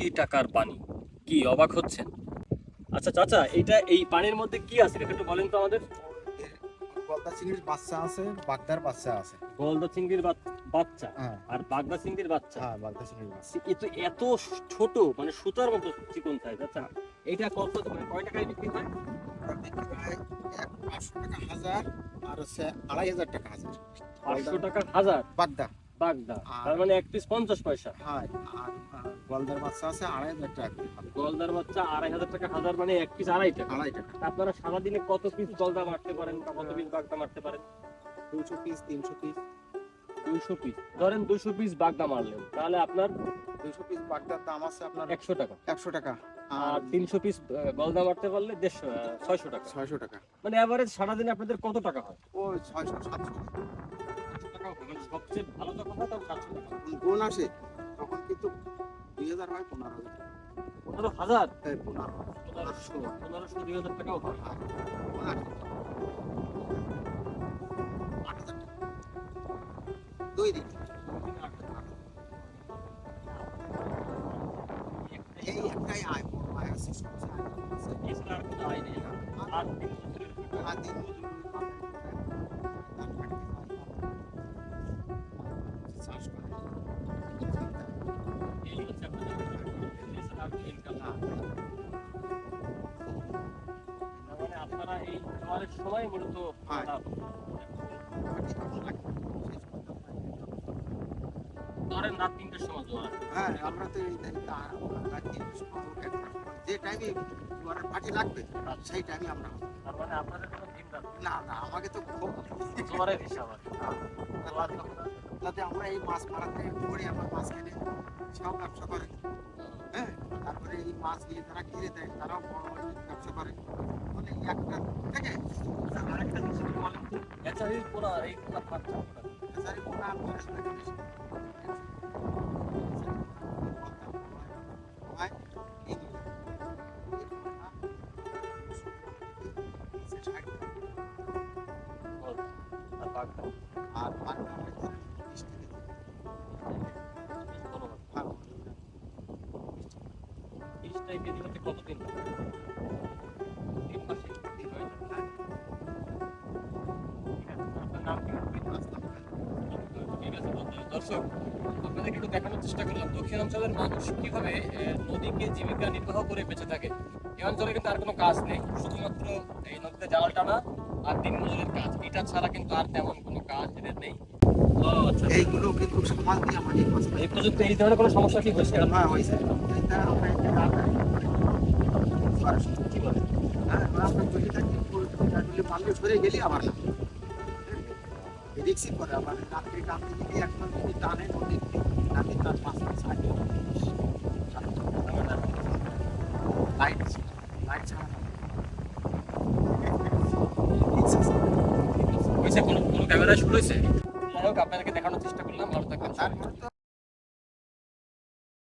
কোটি টাকার পানি। কি অবাক হচ্ছেন? আচ্ছা চাচা এইটা এই পানির মধ্যে কি আছে? এটা একটু বলেন তো আমাদের। গলদা চিংড়ির বাচ্চা আছে বাগদার বাচ্চা আছে। গলদা চিংড়ির বাচ্চা? হ্যাঁ। আর বাগদা চিংড়ির বাচ্চা? হ্যাঁ বাগদা চিংড়ির বাচ্চা। এ তো এত ছোট মানে সুতার মতো চিকন সাইজ আচ্ছা। এইটা কত মানে কয় টাকায় বিক্রি হয়? পাঁচশো টাকা হাজার আর হচ্ছে আড়াই হাজার টাকা হাজার। পাঁচশো টাকা হাজার? বাগদা। বাগদা তার মানে এক পিস পঞ্চাশ পয়সা। হ্যাঁ আর গলদার বাচ্চা আছে আড়াই হাজার টাকা। গলদার বাচ্চা আড়াই হাজার টাকা হাজার মানে এক পিস আড়াই টাকা। আড়াই টাকা। আপনারা সারাদিনে কত পিস গলদা মারতে পারেন কত পিস বাগদা মারতে পারেন? দুশো পিস তিনশো পিস দুইশো পিস ধরেন দুইশো পিস বাগদা মারলেন। তাহলে আপনার দুশো পিস বাগদার দাম আছে আপনার একশো টাকা। একশো টাকা। আর তিনশো পিস গলদা মারতে পারলে দেড়শো ছয়শো টাকা। ছয়শো টাকা। মানে অ্যাভারেজ সারাদিনে আপনাদের কত টাকা হয়? ও ছয়শো সাতশো। মানে সবচেয়ে ভালো যখন হয় তখন সাতশো টাকা। বোন আসে? তখন কিন্তু দুই হাজার হয় পনেরো হাজার। পনেরো হাজার? এই পনেরো পনেরোশো পনেরোশো। দুই হাজার টাকাও হয়। দুই দিন। এই একটাই আয় বড় আয় আছে সবচেয়ে আছে। আর মজুরি খাওয়ারের সময় মূলত ধরেন রাত তিনটের সময় হ্যাঁ আমরা তো রাত তিনটের যে টাইমে জোয়ারের পার্টি লাগবে সেই টাইমে আমরা তার মানে না না আমাকে তো জোয়ারের হিসাব। তাতে আমরা এই মাছ মারাতে পড়ে আমরা মাছ কিনে সেও ব্যবসা করে হ্যাঁ তারপরে এই মাছ নিয়ে তারা কিনে দেয়, তারাও বড় ব্যবসা করে মানে একটা থেকে আরেকটা জিনিস একটু বলেন তো, এছাড়াই পোনা, এই পোনা ফাঁকটা পোনা। বেচারি পোনা পয়সা টাকা বেশি হয় এই নিয়ে। এই পোনা ষাট টাকা। আর বাগদা, আর বাগদা আমরা দর্শক আপনাদেরকে একটু দেখানোর চেষ্টা করলাম দক্ষিণ অঞ্চলের মানুষ কীভাবে নদীকে জীবিকা নির্বাহ করে বেঁচে থাকে এই অঞ্চলে কিন্তু আর কোনো কাজ নেই শুধুমাত্র এই নদীতে জাল টানা আর দিন মজুরের কাজ এটা ছাড়া কিন্তু আর তেমন কোনো কাজ এদের নেই আচ্ছা। এইগুলো কিন্তু সমাজ দিয়ে আমাদের এই পর্যন্ত এই ধরনের কোনো সমস্যা কি হয়েছে হ্যাঁ হয়েছে কি বলে হ্যাঁ আমরা যদি থাকি যদি পাল্লে সরে আবার না রিক্সি করে আবার রাত্রি কামড়ে যদি একবার যদি টানে নদী রাতে তার পাঁচ লাইট লাইট ছাড়া কোনো কোনো ক্যামেরা শুরু হয়েছে? যাই হোক আপনাদেরকে দেখানোর চেষ্টা করলাম ভালো থাকবেন। তারপর তো